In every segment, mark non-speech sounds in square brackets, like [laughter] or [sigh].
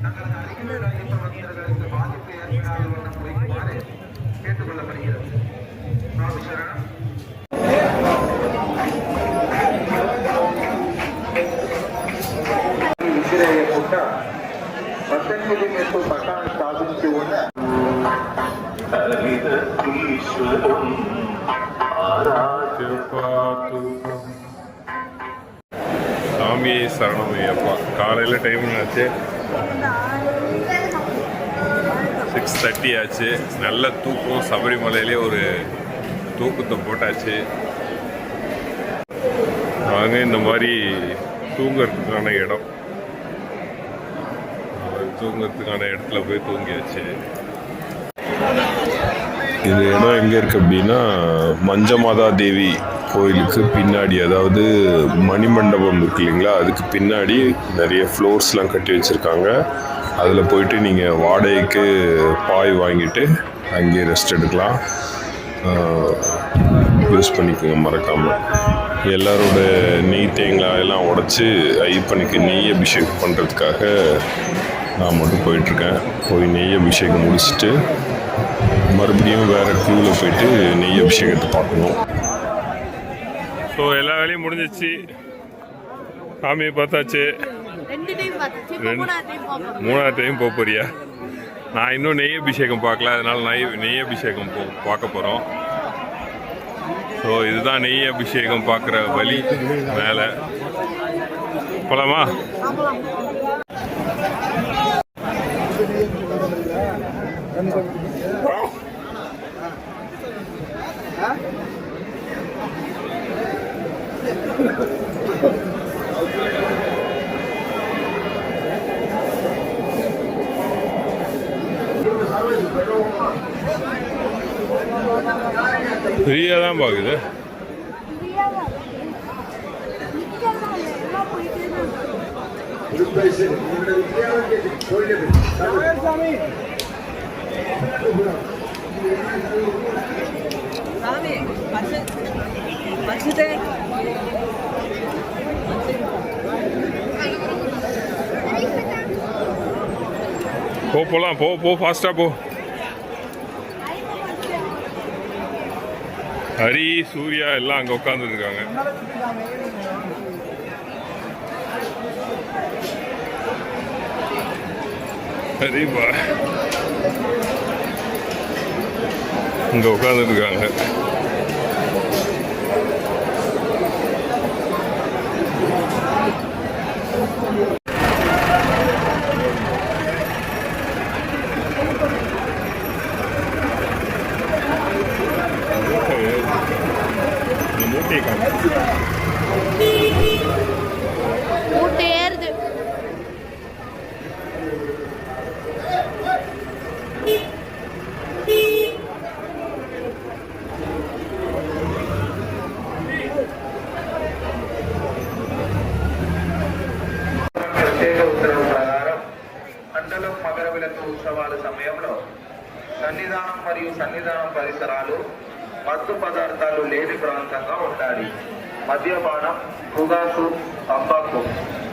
தங்களது அருகிலே வைக்கப்பட்டவர்களுக்கு பாதிப்பு ஏற்படாத வண்ணம் குறிக்குமாறு கேட்டுக்கொள்ளப்படுகிறது சுவாமி சரணம் ಮತ್ತು ಪಠಾಣ ಸಾಧಿಸಿಕೊಂಡ சாமியை சரணம் ஐயப்பா காலையில் டைம் ஆச்சு சிக்ஸ் தேர்ட்டி ஆச்சு நல்ல தூக்கம் சபரிமலையிலே ஒரு தூக்கத்தை போட்டாச்சு. நாங்க இந்த மாதிரி தூங்குறதுக்கான இடம். தூங்குறதுக்கான இடத்துல போய் தூங்கியாச்சு. இந்த இடம் எங்கே இருக்குது அப்படின்னா மஞ்சமாதா தேவி கோயிலுக்கு பின்னாடி அதாவது மணிமண்டபம் இருக்கு இல்லைங்களா? அதுக்கு பின்னாடி நிறைய ஃப்ளோர்ஸ்லாம் கட்டி வச்சுருக்காங்க. அதில் போயிட்டு நீங்கள் வாடகைக்கு பாய் வாங்கிட்டு அங்கேயே ரெஸ்ட் எடுக்கலாம். யூஸ் பண்ணிக்கோங்க மறக்காமல் எல்லாரோட நெய் தேங்காய் எல்லாம் உடச்சி ஐப்பனுக்கு நெய் அபிஷேகம் பண்ணுறதுக்காக நான் மட்டும் போயிட்டுருக்கேன். போய் நெய் அபிஷேகம் முடிச்சுட்டு மறுபடியும் வேறு க்யூவில் போயிட்டு நெய் அபிஷேகத்தை பார்க்கணும். ஸோ எல்லா வேலையும் முடிஞ்சிச்சு. சாமியை பார்த்தாச்சு. ரெண்டு மூணாவது டைம் போக போறியா? நான் இன்னும் நெய் அபிஷேகம் பார்க்கல அதனால நெய் நெய் அபிஷேகம் போ பார்க்க போகிறோம் ஸோ இதுதான் நெய் அபிஷேகம் பார்க்குற வழி மேலே. போலாமா? ஆமாம். ஃப்ரீயாக தான் பார்க்குது. சாமி போ போகலாம் போ போ ஃபாஸ்ட்டாக போ ஹரி சூர்யா எல்லாம் அங்கே உட்காந்துருக்காங்க ஹரிப்பா இங்கே உட்காந்துருக்காங்க Yeah. లేని ప్రాంతంగా ఉండాలి మద్యపానం పొగాకు తంబాకు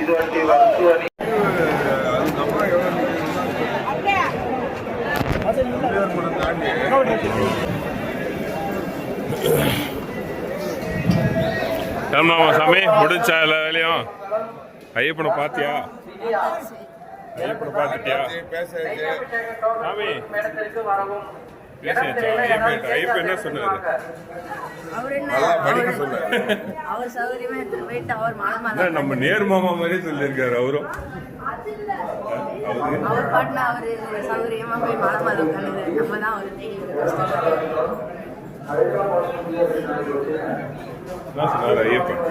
ఇటువంటి వస్తు అని கிளம்பலாமா சாமி முடிஞ்சா எல்லா வேலையும் ஐயப்பனை பார்த்தியா ஐயப்பனை பார்த்துட்டியா சாமி நம்ம நேர் மாமா மாதிரி சொல்லியிருக்காரு அவரும். அவர் பாட்டுல அவரு சௌகரியமா போய் மலமால உட்காந்து நம்ம தான் அவர் தேடி ஐயப்பன்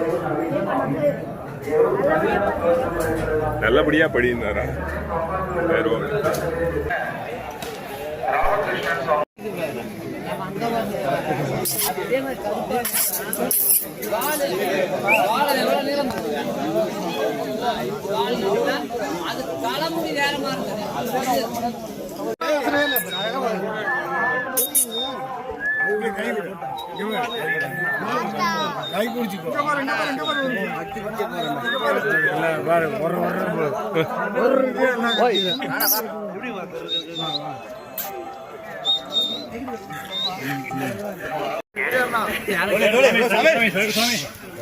நல்லபடியா படியிருந்தாரா வேறு அது தலைமுடி வேற மாதிரி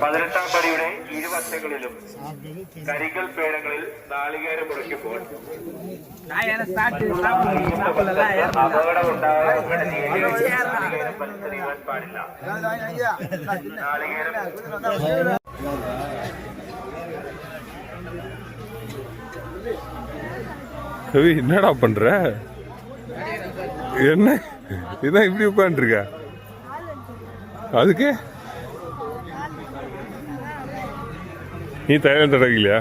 പതിനെട്ടാം പടിയുടെ ഇരുവശങ്ങളിലും കരികൽ പേടങ്ങളിൽ നാളികേരം മുടക്കിപ്പോൾ അപകടം ഉണ്ടാകാൻ നാളികേരം വലിച്ചെറിയാൻ പാടില്ല നാളികേരം கவி என்னடா பண்ற என்ன இதான் இப்படி உட்காந்துருக்க? அதுக்கு? நீ தைலம் தடவிக்கலையா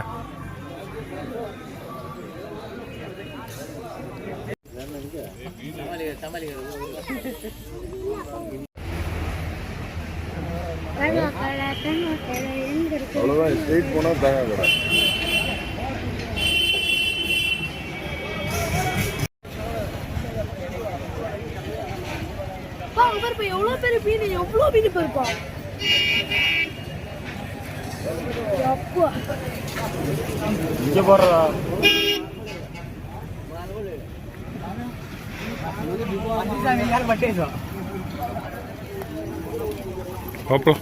அப்பா, பாரு, இப்ப எவ்வளவு பெரிய மீன் எவ்வளவு மீன் அப்பா இங்க போடுறா. அப்புறம்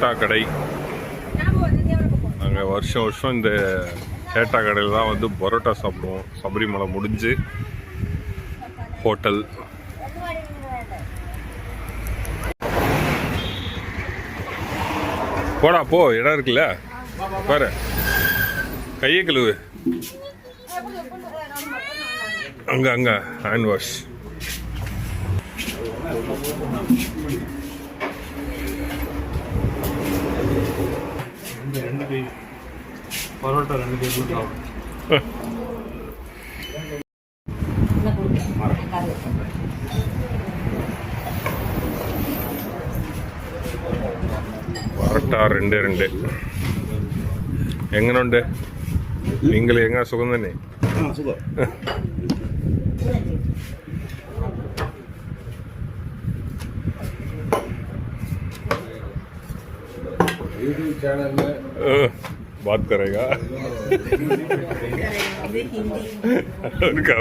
சேட்டா கடை. நாங்கள் வருஷம் வருஷம் இந்த சேட்டா கடையில் தான் வந்து பரோட்டா சாப்பிடுவோம். சபரிமலை முடிஞ்சு. ஹோட்டல். போடா போ. இடம் இருக்குல்ல? பாரு. கையை கழுவு. அங்க அங்க ஹேண்ட் வாஷ் பரோட்டா ரெண்டு கை சாப்பிடும் പറട്ട രണ്ട് രണ്ട് എങ്ങനുണ്ട് നിങ്ങൾ എങ്ങ സുഖം തന്നെ अह, बात करेगा। उनका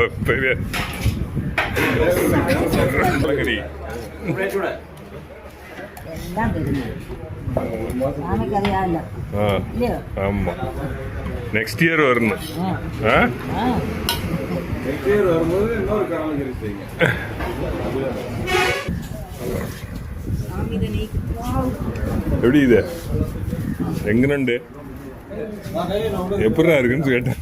ஆமா நெக்ஸ்ட் இயர் வரணும் நெக்ஸ்ட் எப்படி இது? எங்கன்னு எப்படா இருக்குன்னு கேட்டேன்.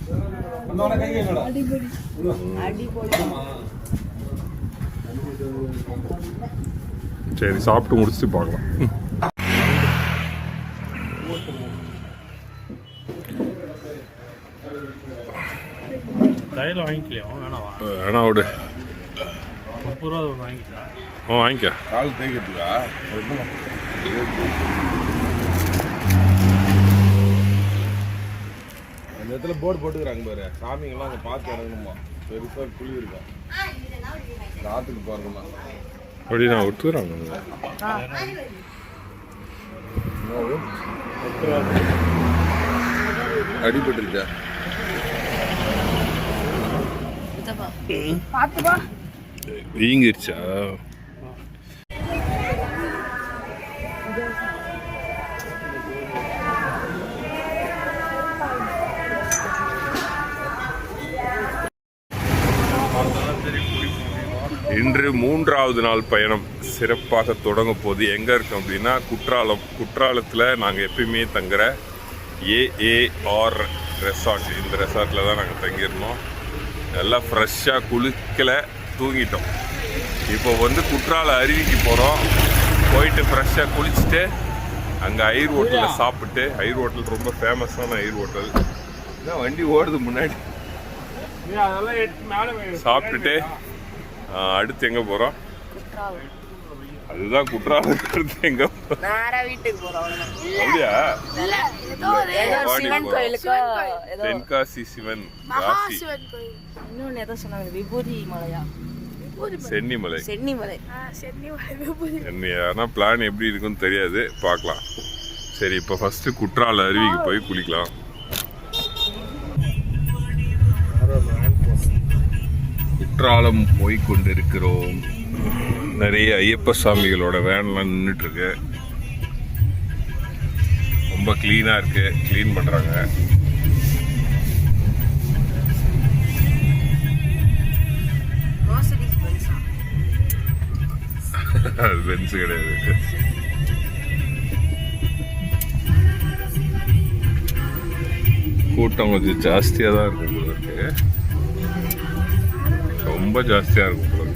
சரி சாப்பிட்டு முடிச்சுட்டு பார்க்கலாம். தையல் வாங்கிக்கலையா? வேணாவா? வேணா விடு. முப்பது ரூபா வாங்கிக்கலாம் ஆ வாங்கிக்க. கால் தேய்க்கிறதுக்கா? இடத்துல போர்டு போட்டுக்கிறாங்க பாரு. சாமிங்கெல்லாம் அங்கே பார்த்து இறங்கணுமா? பெருசாக குழி இருக்கும் ராத்துக்கு போகிறதுலாம் அப்படி நான் விட்டுறாங்க அடிபட்டுருச்சா? வீங்கிருச்சா? இன்று மூன்றாவது நாள் பயணம் சிறப்பாக தொடங்க போது எங்கே இருக்கோம் அப்படின்னா குற்றாலம். குற்றாலத்தில் நாங்கள் எப்பயுமே தங்குற ஏஏஆர் ரெசார்ட் இந்த ரெசார்ட்டில் தான் நாங்கள் தங்கியிருந்தோம். நல்லா ஃப்ரெஷ்ஷாக குளிக்கல தூங்கிட்டோம். இப்போ வந்து குற்றால அருவிக்கு போகிறோம் போயிட்டு ஃப்ரெஷ்ஷாக குளிச்சுட்டு அங்கே ஐர் ஹோட்டலில் சாப்பிட்டு ஐர் ஹோட்டல் ரொம்ப ஃபேமஸான ஐர் ஹோட்டல். வண்டி ஓடுது முன்னாடி? சாப்பிட்டுட்டு அடுத்து எங்கே போகிறோம் அதுதான் குற்றாலம். எங்க போறோம்? அவ்வளவுதான். அப்படியா? தென்காசி சிவன் காசி சிவன் கோயில் இன்னொன்னு ஏதோ சொன்னாங்க விபூதி மலையா சென்னிமலை. சென்னி மலை ஆ, சென்னை விபூதி என்ன ஆனால் பிளான் எப்படி இருக்குன்னு தெரியாது. பார்க்கலாம். சரி இப்போ ஃபர்ஸ்ட் குற்றால அருவிக்கு போய் குளிக்கலாம். குற்றாலம் போய் கொண்டிருக்கிறோம். நிறைய ஐயப்ப சாமிகளோட வேன்லாம் நின்றுட்டு இருக்கு. ரொம்ப க்ளீனாக இருக்கு க்ளீன் பண்ணுறாங்க அது பென்ஸ் கிடையாது. கூட்டம் கொஞ்சம் ஜாஸ்தியாக தான் இருக்கும் போல இருக்கு. ரொம்ப ஜாஸ்தியாக இருக்கும் போல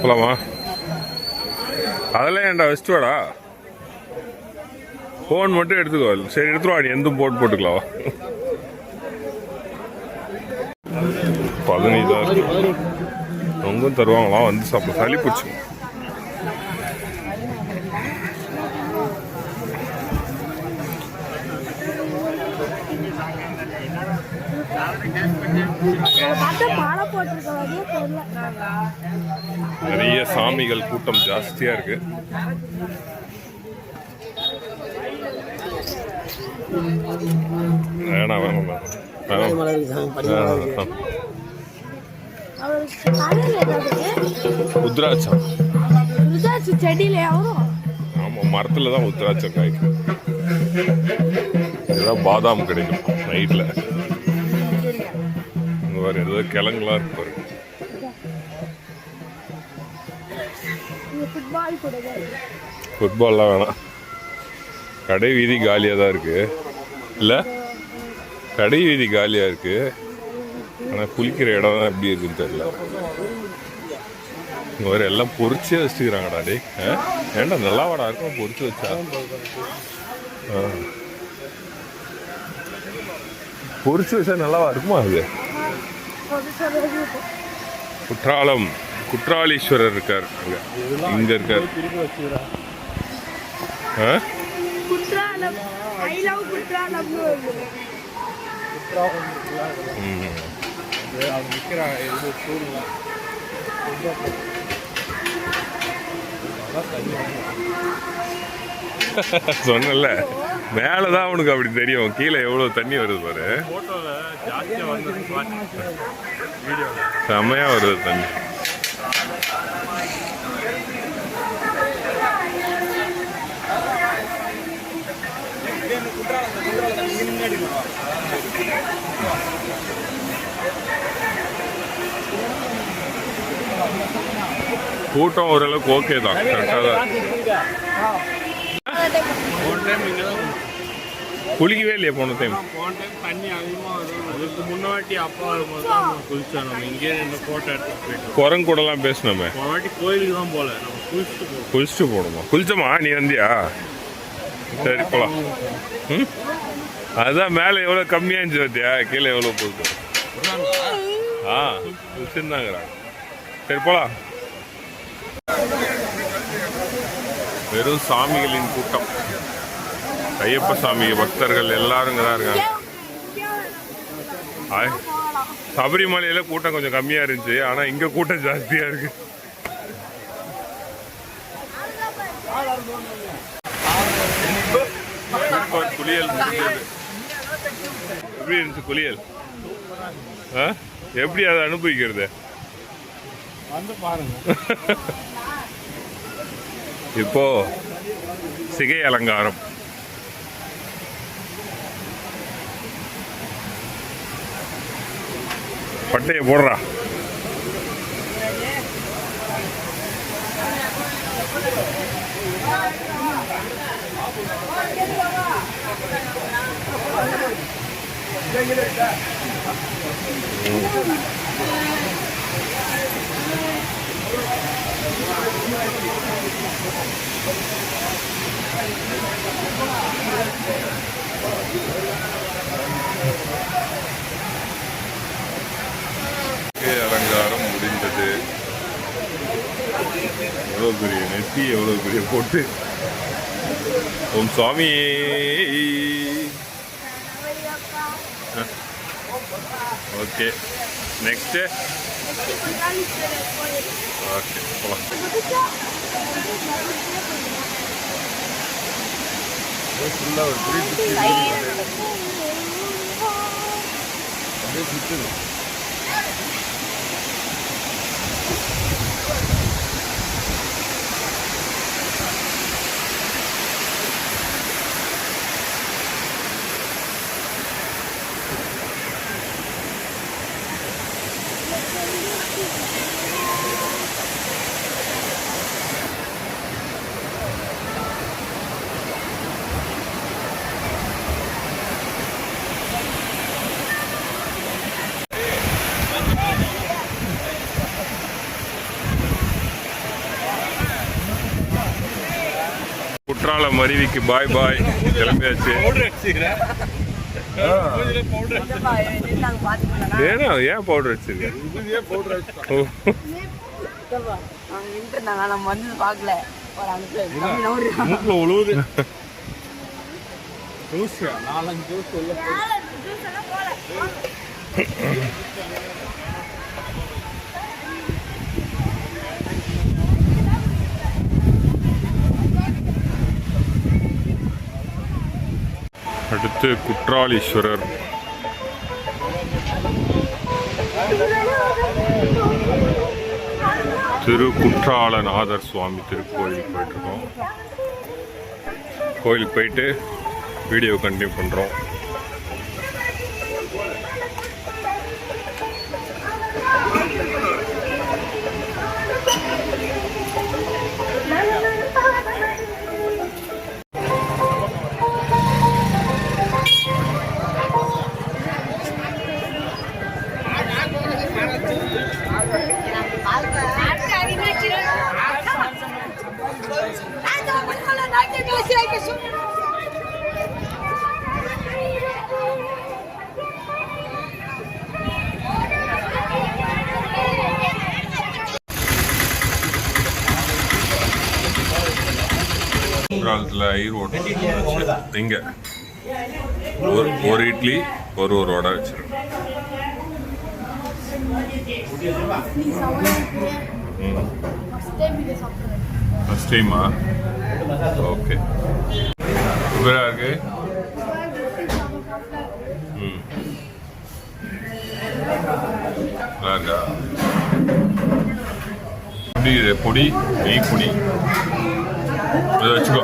போலாமா? அதெல்லாம் ஏன்டா வச்சுட்டு வாடா? ஃபோன் மட்டும் எடுத்துக்கோ. சரி எடுத்துருவா நீ எந்த போட்டு போட்டுக்கலாம் பதினைந்து தான் இருக்கு தருவாங்களாம் வந்து சாப்பிட சளி பிடிச்சி. பார்த்தா மாலை போட்டிருக்காங்க தெரியல நிறைய சாமிகள் கூட்டம் ஜாஸ்தியா இருக்கு. வேணாம் வேணாம் வேணாம். உத்ராட்சம் ருதாச்சு செடியில எவரும் ஆமாம் மரத்தில் தான் உத்ராட்சம் காய்க்கும். இதெல்லாம் பாதாம் கிடைக்கும் நைட்டில் இங்கே வேறு ஏதோ கிழங்குலாம் இருக்கு பாருங்க ஃபுட்பால்லாம் வேணாம். கடை வீதி காலியாக தான் இருக்கு. இல்லை? கடை வீதி காலியாக இருக்கு. ஆனால் குளிக்கிற இடம் தான் எப்படி இருக்குன்னு தெரியல. இங்கே வேறு எல்லாம் பொறிச்சே வச்சுக்கிறாங்கடா டே ஏன்டா நல்லா வாடா இருக்கும் பொறிச்சு வச்சா. பொறிச்சு வச்சா நல்லாவா இருக்குமா அது குற்றாலம் குற்றாலீஸ்வரர் இருக்கார் அங்க. இங்க இருக்கார். ஆ? குற்றாலம் ம். அவங்க நிற்கிறாங்க இது சூழ்நிலை சொன்னல மேலதான் உனக்கு அப்படி தெரியும். கீழே எவ்வளவு தண்ணி வருது பாரு. செம்மையா வருது தண்ணி. கூட்டம் ஓரளவுக்கு ஓகே தான். கரெக்டாக தான் இங்கே குளிக்கவே இல்லையா போன டைம் போன டைம் தண்ணி அதிகமாக அதுக்கு முன்னாடி அப்பா வரும்போது தான் குளிச்சோம். நம்ம இங்கேயே இந்த ஃபோட்டோ எடுத்துட்டு போயிட்டோம். குரங்கு கூடலாம் பேசணுமே போன வாட்டி கோயிலுக்கு தான் போகல நம்ம குளிச்சுட்டு போவோம் குளிச்சுட்டு போகணுமா குளிச்சோமா? நீ வந்தியா? சரி போலாம். ம்? அதுதான் மேலே எவ்வளோ கம்மியாக இருந்துச்சு பார்த்தியா கீழே எவ்வளோ போகுது? ஆ குளிச்சுருந்தாங்கிறாங்க சரி போலாம். வெறும் சாமிகளின் கூட்டம். ஐயப்ப சாமி பக்தர்கள் எல்லாரும் தான் இருக்காங்க. சபரிமலையில கூட்டம் கொஞ்சம் கம்மியா இருந்துச்சு. ஆனா இங்க கூட்டம் ஜாஸ்தியா இருக்கு. குளியல் முடிஞ்சது. எப்படி இருந்துச்சு குளியல்? எப்படி அதை அனுபவிக்கிறது? வந்து பாருங்க. இப்போ சிகை அலங்காரம். பட்டைய போடுறா. அலங்காரம் முடிந்தது. எவ்வளோ பெரிய நெத்தி எவ்வளோ பெரிய பொட்டு. ஓம் சுவாமி. ஓகே. நெக்ஸ்ட்டு ஓகே போகலாம் ஃபுல்லாக ஒரு த்ரீ ஃபிஃப்டி அப்படியே சுற்றுது குற்றாலம் அருவிக்கு பாய் பாய் கிளம்பியாச்சு. ஏன்னா ஏன் பவுடர் வச்சிருக்க? ஓ. அடுத்து குற்றாலீஸ்வரர். திரு குற்றாலநாதர் சுவாமி திருக்கோயிலுக்கு போயிட்டுருக்கோம். கோயிலுக்கு போயிட்டு வீடியோ கண்டினியூ பண்ணுறோம் குற்றாலத்தில் ஈரோடு இங்கே. ஒரு ஒரு இட்லி ஒரு ஒரு வடை வச்சிருக்கோம். ஃபஸ்ட் டைமா ஓகே சூப்பராக இருக்கு ம். நல்லா இருக்கா? எப்படி பொடி நெய் பொடி. 여 지금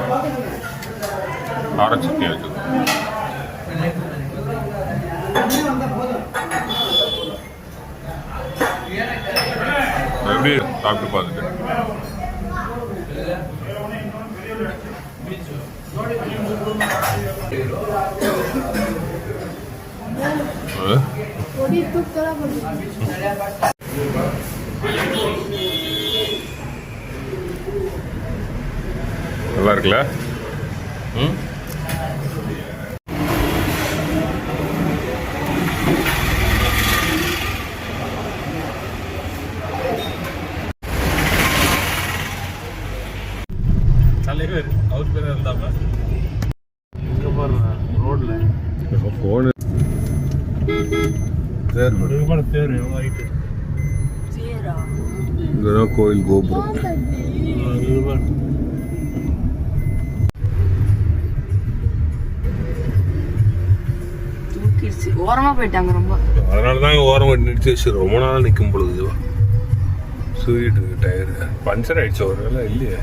알아챌게요 지금. 우리 나 그럴 것 같은데. 왜? 머리 뚝 떨어버리지 நல்லா இருக்குல்ல? ம்? தலைவர் அவர் பேர் இருந்தாம இங்க பாருங்க ரோட்ல பேர் நிறுவன பேர் ஆயிட்டு இங்கதான் கோயில் கோபுரம். போயிடுச்சு. ஓரமா போயிட்டாங்க ரொம்ப. அதனால தான் ஓரம் நிறுத்தி வச்சு ரொம்ப நாளாக நிற்கும் பொழுது. இதுவா டயர் டயரு. பஞ்சர் ஆயிடுச்சு ஒரு வேலை இல்லையே.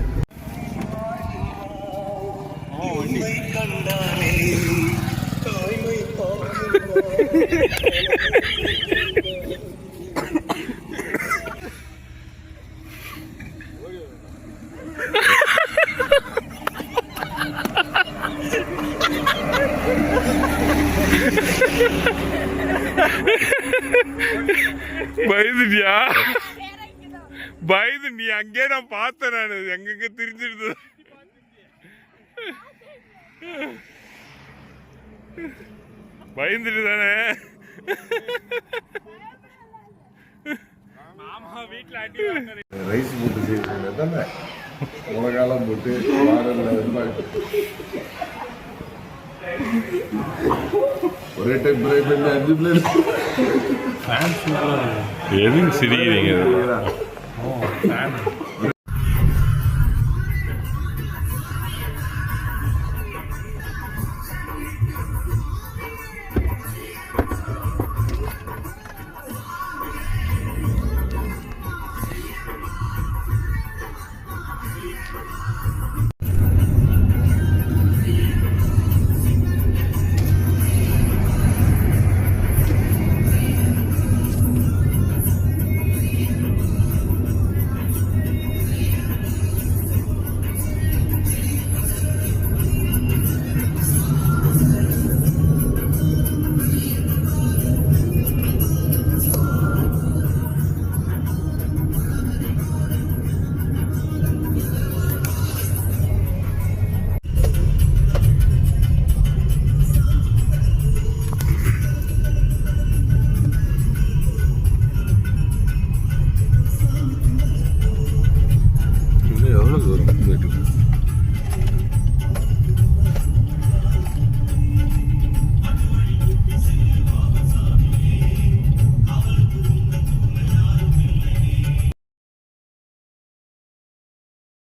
பயந்துட்டியா [laughs] பயந்து நீ அங்கே நான் பார்த்தேன் நான். எங்கெங்க திரிஞ்சிருந்தது? பயந்துட்டு தானே? ரைஸ் போட்டு செய்யறது தானே? மிளகாலாம் போட்டு. ஒரே டைம் ஃப்ரை பண்ணி பிளேட் எதுக்கு சிரிக்கிறீங்க? ஃபேன்